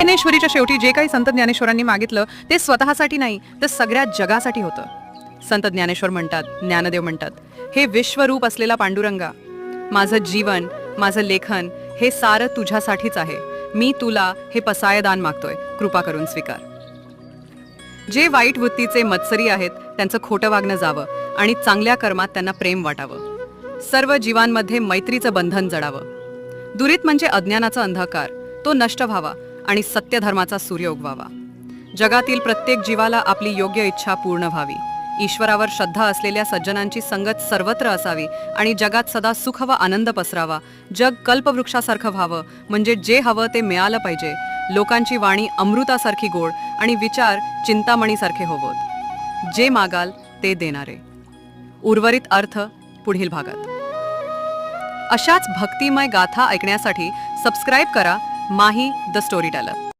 ज्ञानेश्वरीच्या शेवटी जे काही संत ज्ञानेश्वरांनी मागितलं ते स्वतःसाठी नाही तर सगळ्या जगासाठी होतं. संत ज्ञानेश्वर म्हणतात ज्ञानदेव म्हणतात हे विश्वरूप असलेला पांडुरंगा माझं जीवन माझं लेखन हे सारं तुझ्यासाठीच आहे. मी तुला हे पसायदान मागतोय. कृपा करून स्वीकार. जे वाईट वृत्तीचे मत्सरी आहेत त्यांचं खोटं वागणं जावं आणि चांगल्या कर्मात त्यांना प्रेम वाटावं. सर्व जीवांमध्ये मैत्रीचं बंधन जडावं. दुरीत म्हणजे अज्ञानाचा अंधकार. तो नष्ट व्हावा. आणि सत्यधर्माचा सूर्य उगवावा जगातील प्रत्येक जीवाला आपली योग्य इच्छा पूर्ण व्हावी. ईश्वरावर श्रद्धा असलेल्या सज्जनांची संगत सर्वत्र असावी आणि जगात सदा सुख व आनंद पसरावा. जग कल्पवृक्षासारखं व्हावं म्हणजे जे हवं ते मिळालं पाहिजे. लोकांची वाणी अमृतासारखी गोड आणि विचार चिंतामणीसारखे होवोत. जे मागाल ते देणारे. उर्वरित अर्थ पुढील भागात. अशाच भक्तिमय गाथा ऐकण्यासाठी सबस्क्राईब करा माही द स्टोरी टेलर